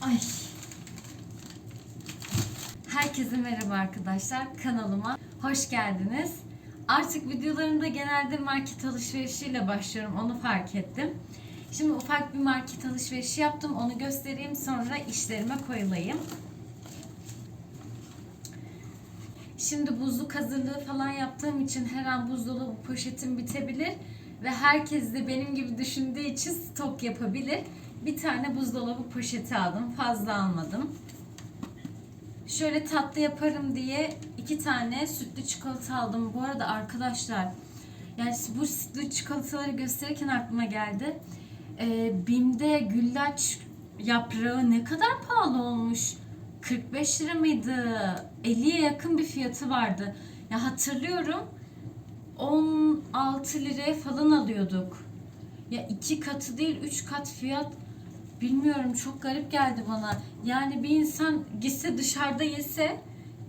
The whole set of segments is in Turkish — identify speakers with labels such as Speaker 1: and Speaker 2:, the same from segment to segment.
Speaker 1: Ay. Herkese merhaba arkadaşlar. Kanalıma hoş geldiniz. Artık videolarımda genelde market alışverişiyle başlıyorum. Onu fark ettim. Şimdi ufak bir market alışverişi yaptım. Onu göstereyim. Sonra işlerime koyulayım. Şimdi buzluk hazırlığı falan yaptığım için her an buzdolabı poşetim bitebilir ve herkes de benim gibi düşündüğü için stok yapabilir. Bir tane buzdolabı poşeti aldım. Fazla almadım. Şöyle tatlı yaparım diye iki tane sütlü çikolata aldım. Bu arada arkadaşlar yani bu sütlü çikolataları gösterirken aklıma geldi. Ee, Bim'de güllaç yaprağı ne kadar pahalı olmuş. 45 lira mıydı? 50'ye yakın bir fiyatı vardı. Ya hatırlıyorum 16 liraya falan alıyorduk. Ya iki katı değil üç kat fiyat bilmiyorum çok garip geldi bana. Yani bir insan gitse dışarıda yese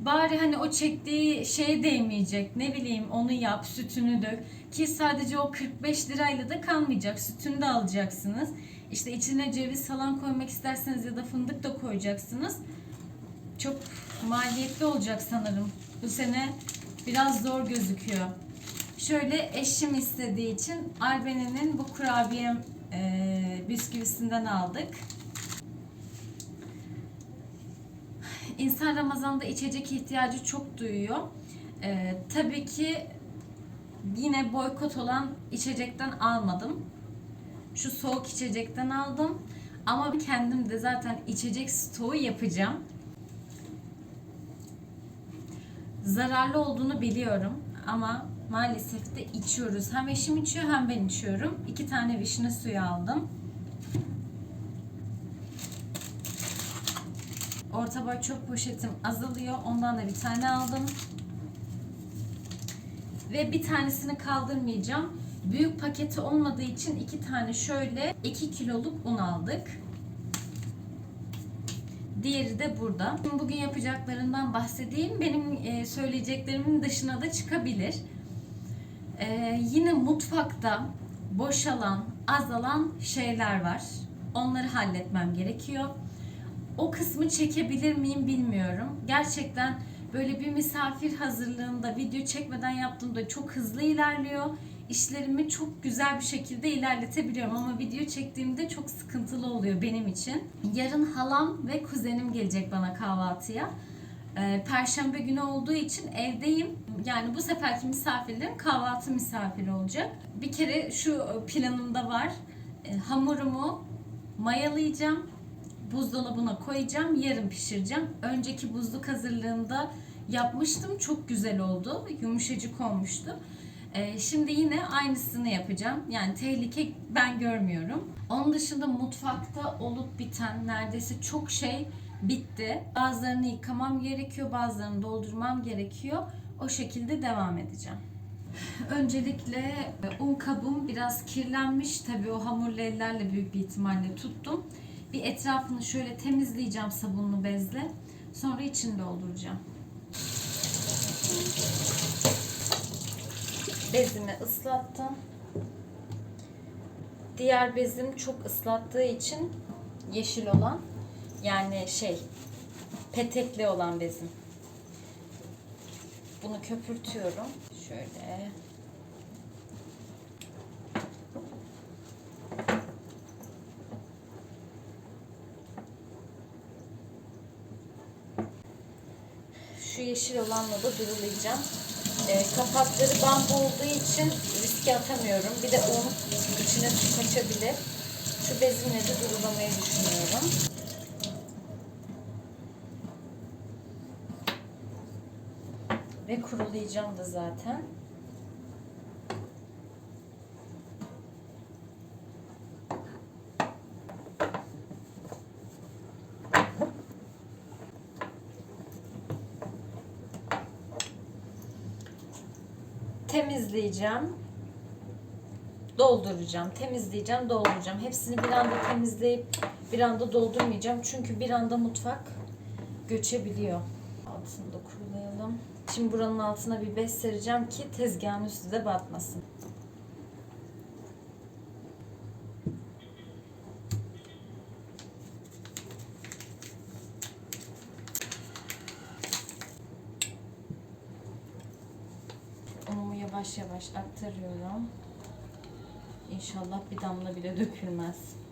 Speaker 1: bari hani o çektiği şeye değmeyecek. Ne bileyim onu yap, sütünü dök. Ki sadece o 45 lirayla da kalmayacak. Sütünü de alacaksınız. İşte içine ceviz falan koymak isterseniz ya da fındık da koyacaksınız. Çok maliyetli olacak sanırım. Bu sene biraz zor gözüküyor. Şöyle eşim istediği için Albene'nin bu kurabiye e, bisküvisinden aldık. İnsan Ramazan'da içecek ihtiyacı çok duyuyor. E, tabii ki yine boykot olan içecekten almadım. Şu soğuk içecekten aldım. Ama kendim de zaten içecek stoğu yapacağım. Zararlı olduğunu biliyorum ama maalesef de içiyoruz. Hem eşim içiyor hem ben içiyorum. İki tane vişne suyu aldım. Orta boy çöp poşetim azalıyor. Ondan da bir tane aldım. Ve bir tanesini kaldırmayacağım. Büyük paketi olmadığı için iki tane şöyle 2 kiloluk un aldık. Diğeri de burada. Bugün yapacaklarından bahsedeyim. Benim e, söyleyeceklerimin dışına da çıkabilir. Ee, yine mutfakta boşalan, azalan şeyler var. Onları halletmem gerekiyor. O kısmı çekebilir miyim bilmiyorum. Gerçekten böyle bir misafir hazırlığında video çekmeden yaptığımda çok hızlı ilerliyor. İşlerimi çok güzel bir şekilde ilerletebiliyorum ama video çektiğimde çok sıkıntılı oluyor benim için. Yarın halam ve kuzenim gelecek bana kahvaltıya. Ee, Perşembe günü olduğu için evdeyim. Yani bu seferki misafirlerim kahvaltı misafiri olacak. Bir kere şu planımda var. Ee, Hamurumu mayalayacağım. Buzdolabına koyacağım. Yarın pişireceğim. Önceki buzluk hazırlığında yapmıştım. Çok güzel oldu. Yumuşacık olmuştu. Ee, Şimdi yine aynısını yapacağım. Yani tehlike ben görmüyorum. Onun dışında mutfakta olup biten neredeyse çok şey bitti. Bazılarını yıkamam gerekiyor, bazılarını doldurmam gerekiyor. O şekilde devam edeceğim. Öncelikle e, un kabım biraz kirlenmiş. Tabii o hamurlu ellerle büyük bir ihtimalle tuttum. Bir etrafını şöyle temizleyeceğim sabunlu bezle. Sonra içini dolduracağım. Bezimi ıslattım. Diğer bezim çok ıslattığı için yeşil olan yani şey petekli olan bezim. Bunu köpürtüyorum. Şöyle. Şu yeşil olanla da durulayacağım. E, kapakları bambu olduğu için riske atamıyorum. Bir de un içine su kaçabilir. Şu bezimle de durulamayı düşünüyorum. Ve kurulayacağım da zaten. temizleyeceğim. Dolduracağım, temizleyeceğim, dolduracağım. Hepsini bir anda temizleyip bir anda doldurmayacağım. Çünkü bir anda mutfak göçebiliyor. Şunu da kurulayalım. Şimdi buranın altına bir bez sereceğim ki tezgahın üstü de batmasın. Unumu yavaş yavaş aktarıyorum. İnşallah bir damla bile dökülmez.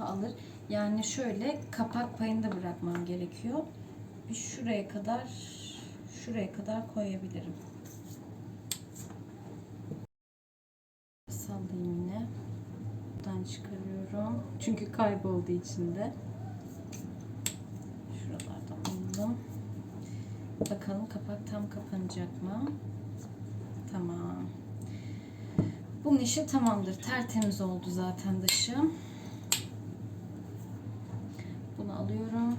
Speaker 1: Daha alır. Yani şöyle kapak payını da bırakmam gerekiyor. Bir şuraya kadar şuraya kadar koyabilirim. Sallayayım yine. Buradan çıkarıyorum. Çünkü kayboldu içinde. Şuralardan alalım. Bakalım kapak tam kapanacak mı? Tamam. Bunun işi tamamdır. Tertemiz oldu zaten dışı. Alıyorum.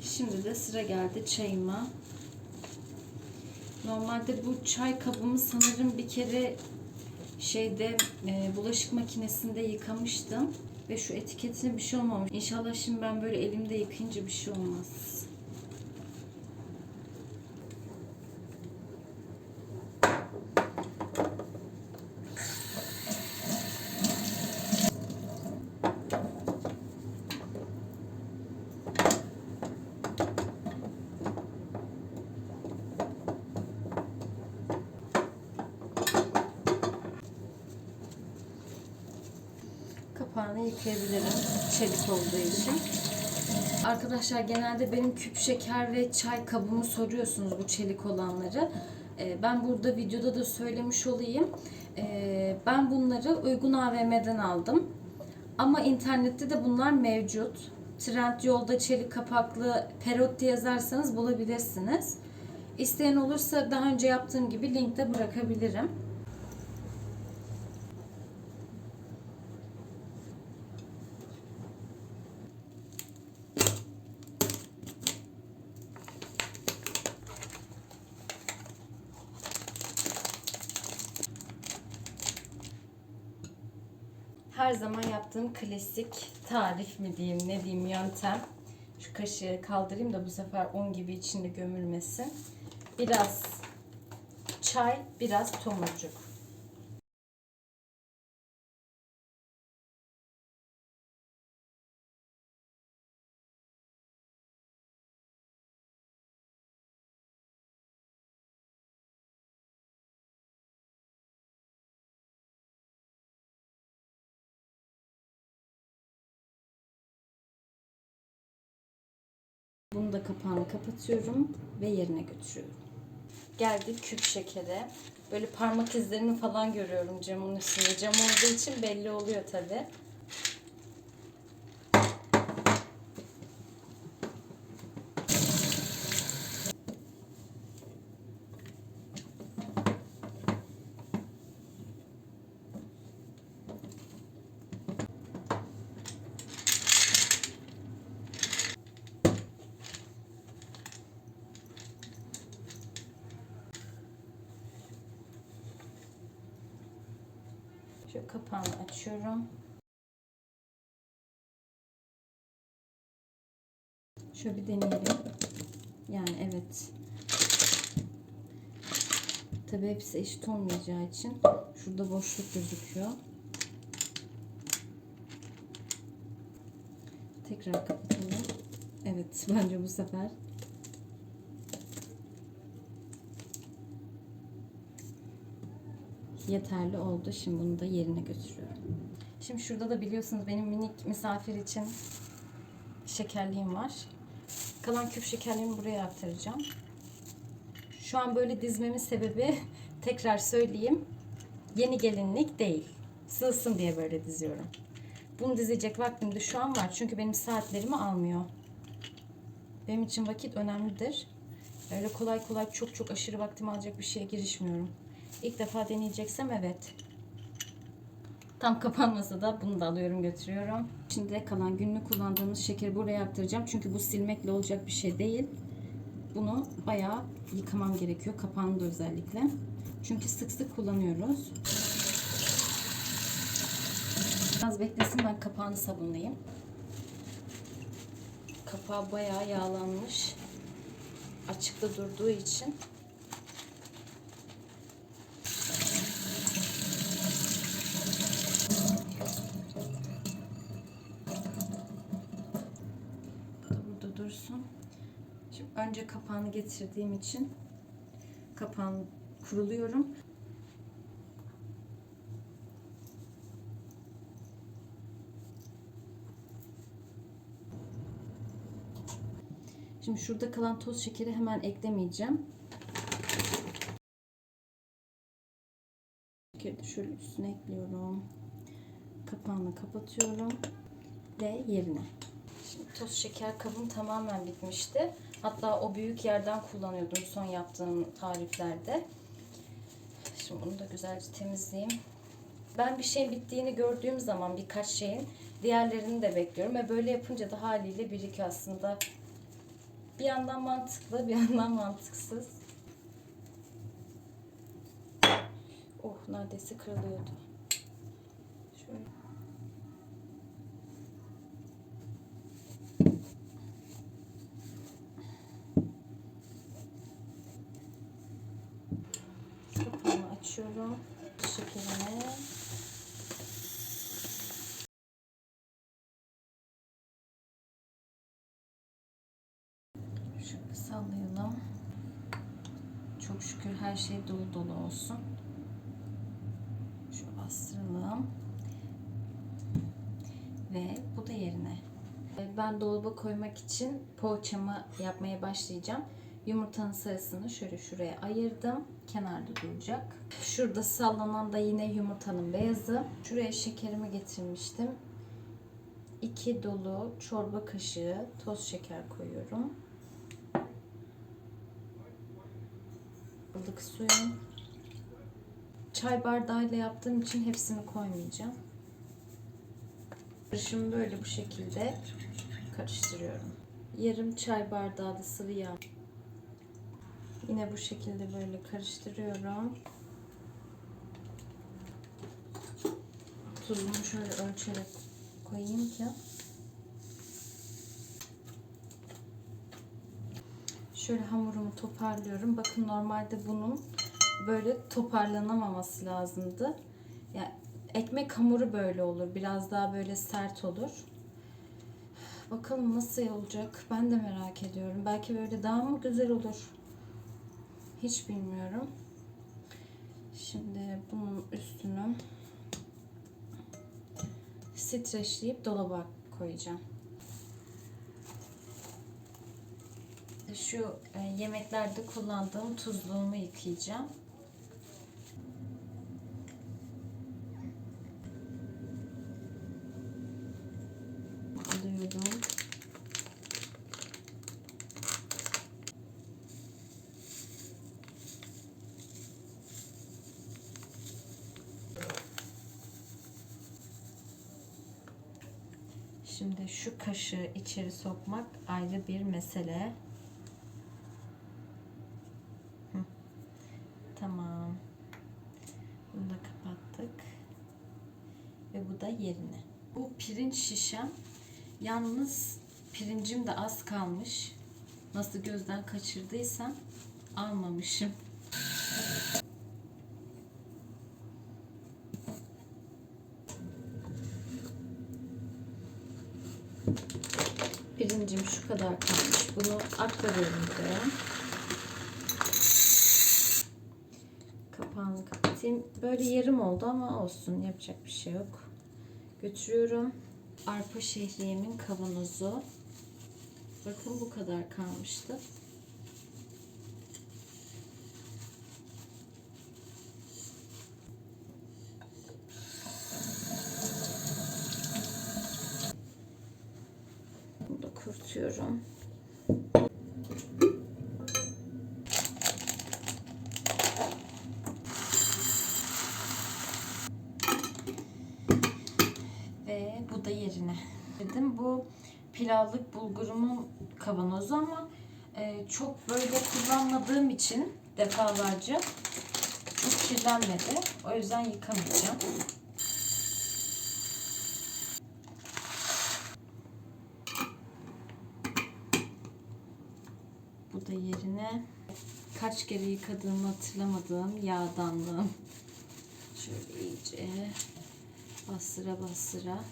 Speaker 1: Şimdi de sıra geldi çayıma. Normalde bu çay kabımı sanırım bir kere şeyde e, bulaşık makinesinde yıkamıştım ve şu etiketine bir şey olmamış. İnşallah şimdi ben böyle elimde yıkayınca bir şey olmaz. Kapağını yıkayabilirim. Çelik olduğu için. Arkadaşlar genelde benim küp şeker ve çay kabımı soruyorsunuz bu çelik olanları. Ee, Ben burada videoda da söylemiş olayım. Ee, Ben bunları uygun AVM'den aldım. Ama internette de bunlar mevcut. Trendyol'da çelik kapaklı Perotti yazarsanız bulabilirsiniz. İsteyen olursa daha önce yaptığım gibi linkte bırakabilirim. Her zaman yaptığım klasik tarif mi diyeyim ne diyeyim yöntem. Şu kaşığı kaldırayım da bu sefer un gibi içinde gömülmesin. Biraz çay, biraz tomurcuk. Bunu da kapağını kapatıyorum ve yerine götürüyorum. Geldik küp şekere. Böyle parmak izlerimi falan görüyorum camın üstünde. Cam olduğu için belli oluyor tabi. Şöyle kapağını açıyorum. Şöyle bir deneyelim. Yani evet. Tabi hepsi eşit olmayacağı için şurada boşluk gözüküyor. Tekrar kapatalım. Evet bence bu sefer yeterli oldu. Şimdi bunu da yerine götürüyorum. Şimdi şurada da biliyorsunuz benim minik misafir için şekerliğim var. Kalan küp şekerliğimi buraya aktaracağım. Şu an böyle dizmemin sebebi tekrar söyleyeyim. Yeni gelinlik değil. Sığsın diye böyle diziyorum. Bunu dizecek vaktim de şu an var. Çünkü benim saatlerimi almıyor. Benim için vakit önemlidir. Öyle kolay kolay çok çok aşırı vaktimi alacak bir şeye girişmiyorum. İlk defa deneyeceksem evet. Tam kapanmasa da bunu da alıyorum götürüyorum. Şimdi kalan günlük kullandığımız şekeri buraya aktaracağım. Çünkü bu silmekle olacak bir şey değil. Bunu bayağı yıkamam gerekiyor. Kapağını da özellikle. Çünkü sık sık kullanıyoruz. Biraz beklesin ben kapağını sabunlayayım. Kapağı bayağı yağlanmış. Açıkta durduğu için Şimdi önce kapağını getirdiğim için kapağını kuruluyorum. Şimdi şurada kalan toz şekeri hemen eklemeyeceğim. Şekeri şöyle üstüne ekliyorum. Kapağını kapatıyorum ve yerine. Şimdi toz şeker kabım tamamen bitmişti. Hatta o büyük yerden kullanıyordum son yaptığım tariflerde. Şimdi bunu da güzelce temizleyeyim. Ben bir şeyin bittiğini gördüğüm zaman birkaç şeyin diğerlerini de bekliyorum ve böyle yapınca da haliyle birikiyor aslında. Bir yandan mantıklı, bir yandan mantıksız. Oh neredeyse kırılıyordu. Şöyle. Kapağımı açıyorum. Şekerimi. Şöyle sallayalım. Çok şükür her şey dolu dolu olsun. Şöyle bastıralım. Ve bu da yerine. Ben dolaba koymak için poğaçamı yapmaya başlayacağım. Yumurtanın sarısını şöyle şuraya ayırdım. Kenarda duracak. Şurada sallanan da yine yumurtanın beyazı. Şuraya şekerimi getirmiştim. 2 dolu çorba kaşığı toz şeker koyuyorum. ılık suyum. Çay bardağıyla yaptığım için hepsini koymayacağım. Karışımı böyle bu şekilde karıştırıyorum. Yarım çay bardağı da sıvı yağ. Yine bu şekilde böyle karıştırıyorum. Tuzumu şöyle ölçerek koyayım ki Şöyle hamurumu toparlıyorum. Bakın normalde bunun böyle toparlanamaması lazımdı. Yani ekmek hamuru böyle olur. Biraz daha böyle sert olur. Bakalım nasıl olacak. Ben de merak ediyorum. Belki böyle daha mı güzel olur? Hiç bilmiyorum. Şimdi bunun üstünü streçleyip dolaba koyacağım. şu e, yemeklerde kullandığım tuzluğumu yıkayacağım. Alıyorum. Şimdi şu kaşığı içeri sokmak ayrı bir mesele. Tamam. Bunu da kapattık. Ve bu da yerine. Bu pirinç şişem. Yalnız pirincim de az kalmış. Nasıl gözden kaçırdıysam almamışım. Pirincim şu kadar kalmış. Bunu aktarıyorum buraya. Kapağını kapatayım. Böyle yarım oldu ama olsun. Yapacak bir şey yok. Götürüyorum. Arpa şehriyemin kavanozu. Bakın bu kadar kalmıştı. Kurtuyorum. Ve bu da yerine. Dedim bu pilavlık bulgurumun kavanozu ama e, çok böyle kullanmadığım için defalarca çok kirlenmedi. O yüzden yıkamayacağım. Bu da yerine kaç kere yıkadığımı hatırlamadığım yağdanlığım. Şöyle iyice bastıra bastıra.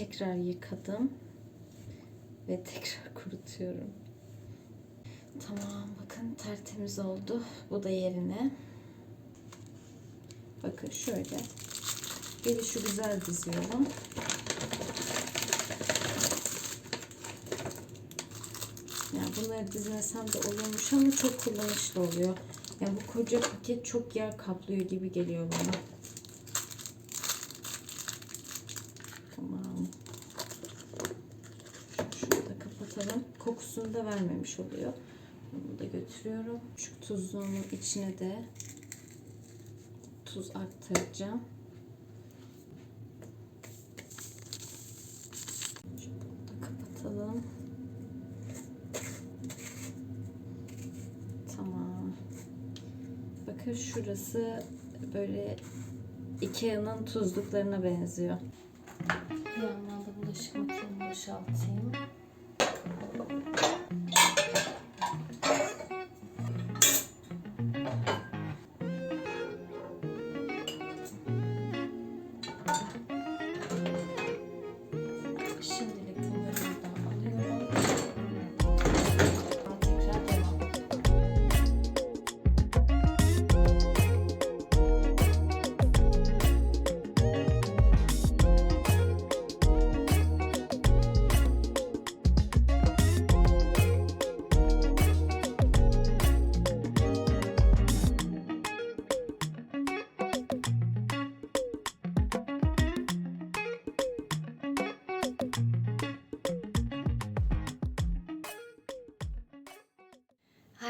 Speaker 1: Tekrar yıkadım ve tekrar kurutuyorum. Tamam bakın tertemiz oldu. Bu da yerine. Bakın şöyle. Biri şu güzel diziyorum. Ya bunları dizmesem de olurmuş ama çok kullanışlı oluyor. Ya bu koca paket çok yer kaplıyor gibi geliyor bana. Tamam. Şunu da kapatalım. Da vermemiş oluyor. Bunu da götürüyorum. Şu tuzluğumun içine de tuz aktaracağım. Şunu da kapatalım. Tamam. Bakın şurası böyle Ikea'nın tuzluklarına benziyor. Bir yandan da bulaşık makinemi boşaltayım.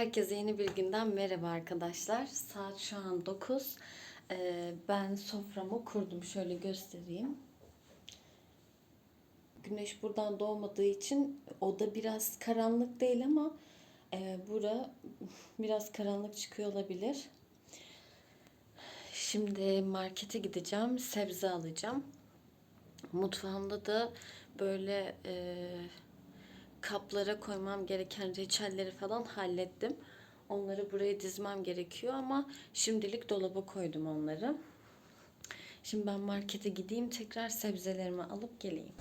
Speaker 1: Herkese yeni bir günden merhaba arkadaşlar. Saat şu an 9. Ee, ben soframı kurdum. Şöyle göstereyim. Güneş buradan doğmadığı için oda biraz karanlık değil ama e, bura biraz karanlık çıkıyor olabilir. Şimdi markete gideceğim. Sebze alacağım. Mutfağımda da böyle e, kaplara koymam gereken reçelleri falan hallettim. Onları buraya dizmem gerekiyor ama şimdilik dolaba koydum onları. Şimdi ben markete gideyim tekrar sebzelerimi alıp geleyim.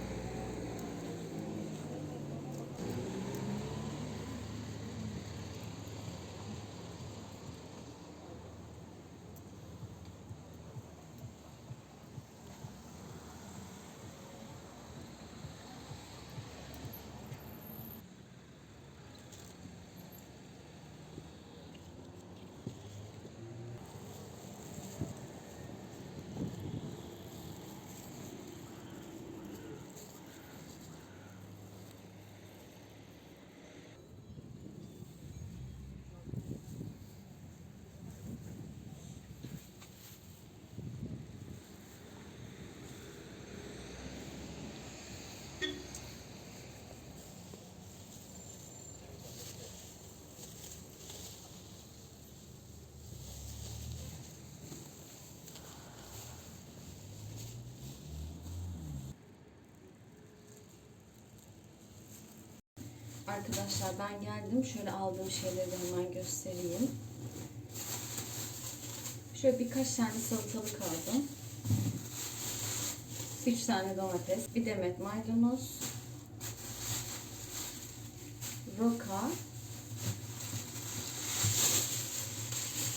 Speaker 1: Arkadaşlar ben geldim. Şöyle aldığım şeyleri de hemen göstereyim. Şöyle birkaç tane salatalık aldım. 3 tane domates, bir demet maydanoz, roka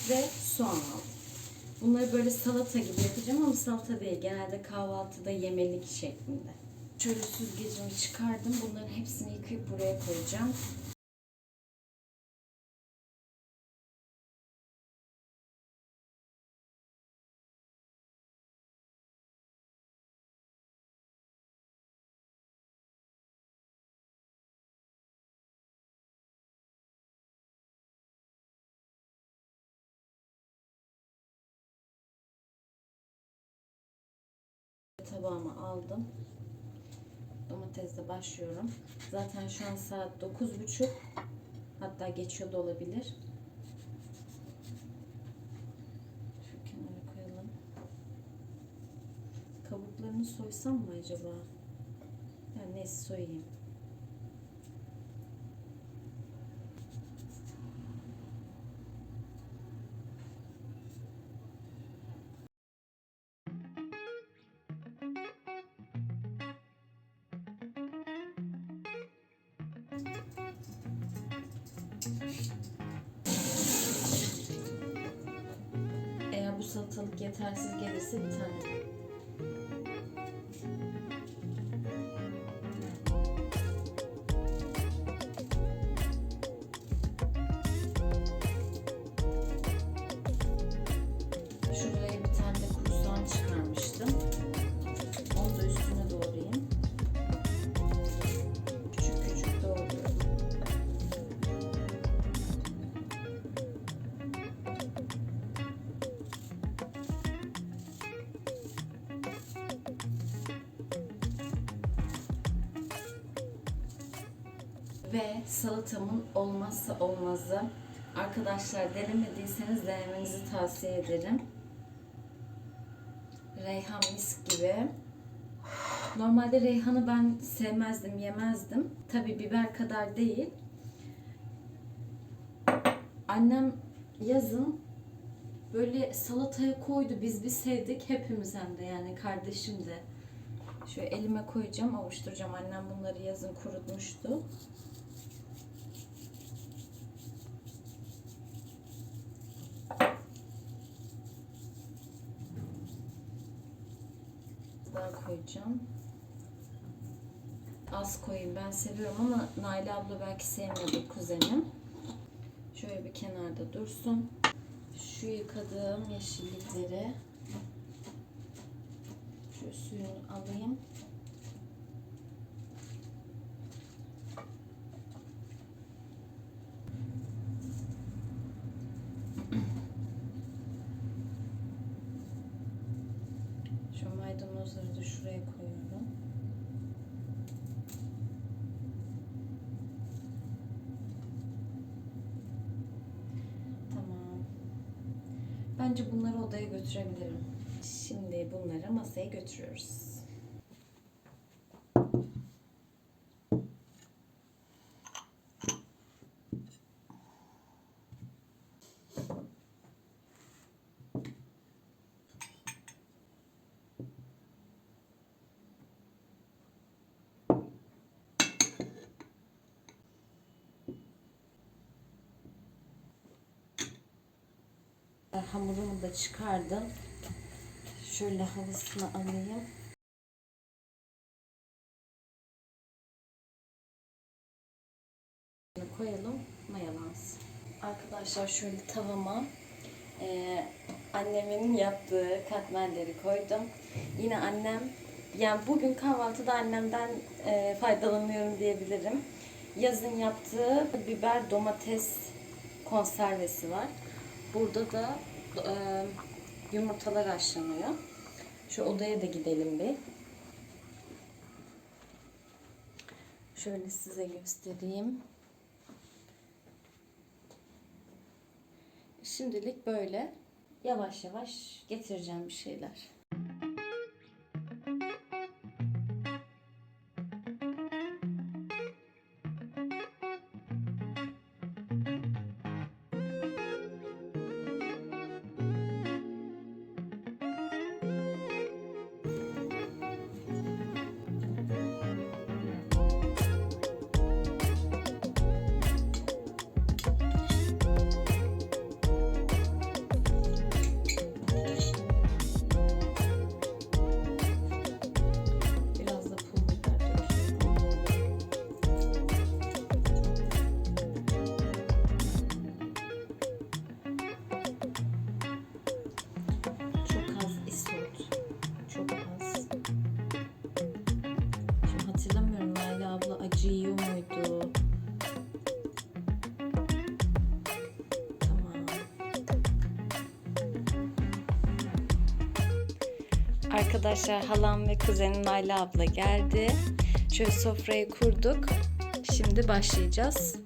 Speaker 1: ve soğan aldım. Bunları böyle salata gibi yapacağım ama salata değil. Genelde kahvaltıda yemelik şeklinde. Şöyle süzgecimi çıkardım. Bunların hepsini yıkayıp buraya koyacağım. Tabağıma aldım. Domatesle başlıyorum. Zaten şu an saat 9.30. Hatta geçiyor da olabilir. Şu kenara koyalım. Kabuklarını soysam mı acaba? Yani neyse soyayım. Eğer bu salatalık yetersiz gelirse bir tane. Ve salatamın olmazsa olmazı. Arkadaşlar denemediyseniz denemenizi tavsiye ederim. Reyhan mis gibi. Normalde reyhanı ben sevmezdim, yemezdim. Tabi biber kadar değil. Annem yazın böyle salataya koydu. Biz bir sevdik. Hepimiz hem de yani kardeşim de. Şöyle elime koyacağım, avuşturacağım. Annem bunları yazın kurutmuştu. Daha koyacağım. Az koyayım ben seviyorum ama Naila abla belki sevmiyordur kuzenim. Şöyle bir kenarda dursun. Şu yıkadığım yeşillikleri şu suyunu alayım. Şu maydanozları da şuraya koyuyorum. Tamam. Bence bunları odaya götürebilirim. Şimdi bunları masaya götürüyoruz. Hamurumu da çıkardım. Şöyle havasını alayım. koyalım mayalansın. Arkadaşlar şöyle tavama e, annemin yaptığı katmerleri koydum. Yine annem yani bugün kahvaltıda annemden e, faydalanıyorum diyebilirim. Yazın yaptığı biber domates konservesi var. Burada da e, yumurtalar haşlanıyor. Şu odaya da gidelim bir. Şöyle size göstereyim. Şimdilik böyle yavaş yavaş getireceğim bir şeyler. Arkadaşlar halam ve kuzenim Layla abla geldi. Şöyle sofrayı kurduk. Şimdi başlayacağız.